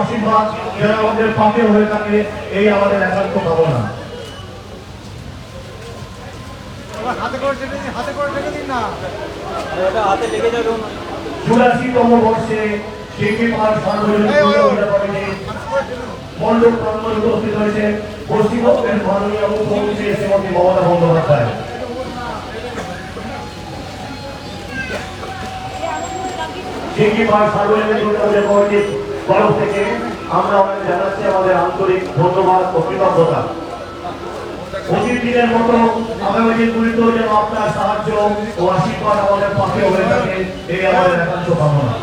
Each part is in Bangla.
আশীর্বাদ যেন আমাদের পাপে হয়ে থাকে এই আমাদের একান্ত ভাবনা। চুরাশিতম বর্ষে সার্বজনীন প্রাঙ্গণে উপস্থিত হয়েছেন পশ্চিমবঙ্গের মাননীয় মুখ্যমন্ত্রী শ্রীমতী মমতা বন্দ্যোপাধ্যায়। সার্বজনীন তরফ থেকে আমরা জানাচ্ছি আমাদের আন্তরিক ধন্যবাদ ও কৃতজ্ঞতা দিনের মতো আগামী যেন আপনার সাহায্য ও আশীর্বাদ আমাদের পাশে হয়ে থাকে, এই আমাদের একান্ত কামনা।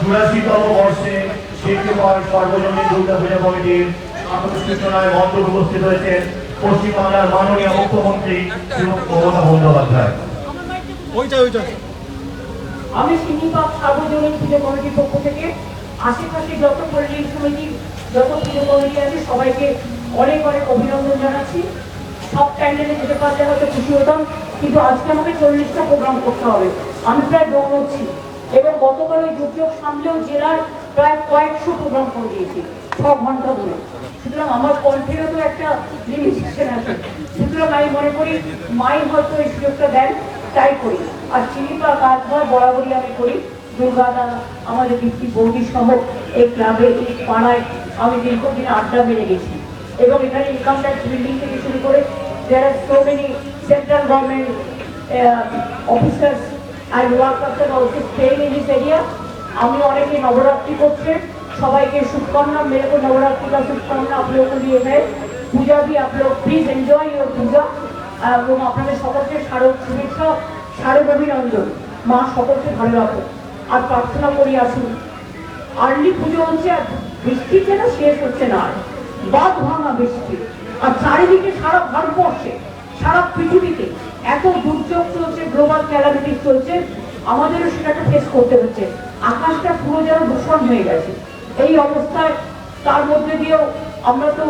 চুরাশিতম বর্ষে শিল্পীপাড় সর্বজনীন দুর্গা পূজা কমিটির উপস্থিত হয়েছেন পশ্চিমবাংলার মাননীয় মুখ্যমন্ত্রী শ্রীমতী মমতা বন্দ্যোপাধ্যায়। ওইটা ওইটা। আমি সিনিপাক সার্বজনীন পুজো কমিটির পক্ষ থেকে আশেপাশে যত পল্লী সমিতি যত পুজো কমিটি আছে সবাইকে অনেক অনেক অভিনন্দন জানাচ্ছি। সব প্যান্ডেলে যেতে পারলে হয়তো খুশি হতাম কিন্তু আজকে আমাকে চল্লিশটা প্রোগ্রাম করতে হবে। আমি প্রায় দৌড়চ্ছি এবং গতকাল ওই দুর্যোগ সামলেও জেলার প্রায় কয়েকশো প্রোগ্রাম করে দিয়েছি ছ ঘণ্টা ধরে। সুতরাং আমার কণ্ঠেরও তো একটা লিমিটেশন আছে সুতরাং আমি মনে করি মাই হয়তো এই সুযোগটা দেন তাই করি। আর চিনিপা কাজ হয় বরাবরই আমি করি। দুর্গাদা আমাদের বৌদি সহ এই ক্লাবে এই পাড়ায় আমি দীর্ঘদিন আড্ডা মেরে গেছি। এবং এখানে ইনকাম ট্যাক্স বিল্ডিং থেকে শুরু করে are so many central government uh, officers and workers are also staying in this আমি অনেকে নবরাত্রি করছে সবাইকে शुभकामना मेरे को नवरात्रि का शुभकामना आप लोगों के लिए है पूजा भी आप लोग प्लीज एंजॉय योर पूजा এবং আপনাদের সকলকে শারদ শুভেচ্ছা শারদ অভিনন্দন মা সকলকে ভালো রাখো আর প্রার্থনা করি আসুন আর্লি পুজো হচ্ছে আর বৃষ্টি যেন শেষ হচ্ছে না আর বাদ ভাঙা বৃষ্টি আর চারিদিকে সারা ভারতবর্ষে সারা পৃথিবীতে এত দুর্যোগ চলছে গ্লোবাল ক্যালামিটি চলছে আমাদেরও সেটাকে ফেস করতে হচ্ছে আকাশটা পুরো যেন দূষণ হয়ে গেছে এই অবস্থায় তার মধ্যে দিয়েও আমরা তো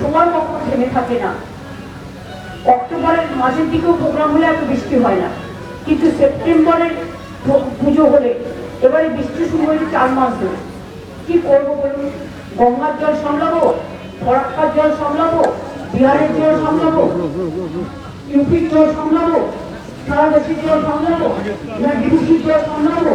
সময় কখনো থেমে থাকে না। অক্টোবরের মাঝের দিকেও প্রোগ্রাম হলে এত বৃষ্টি হয় না। কিন্তু সেপ্টেম্বরের পুজো হলে এবারে বৃষ্টি শুরু হয়েছে চার মাস ধরে। কি করব বলুন? গঙ্গার জল সামলাবো? ফরাক্কার জল সামলাবো? বিহারের জল সামলাবো? ইউপির জল সামলাবো? সারা দেশের জল সামলাবো? না ডিউসির জল সামলাবো?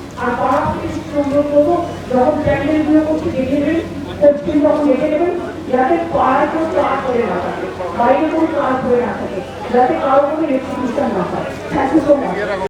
আর পাড়া থেকে সংগ্রহ করব যখন প্যান্ডেলগুলো করতে দেখে নেবেন পশ্চিম তখন দেখে নেবেন, যাতে পাড়ায় কোনো চার করে না থাকে বাইরে কোনো চার করে না থাকে, যাতে কারও কোনো রেস্ট্রিকশন না হয়। Thank you so much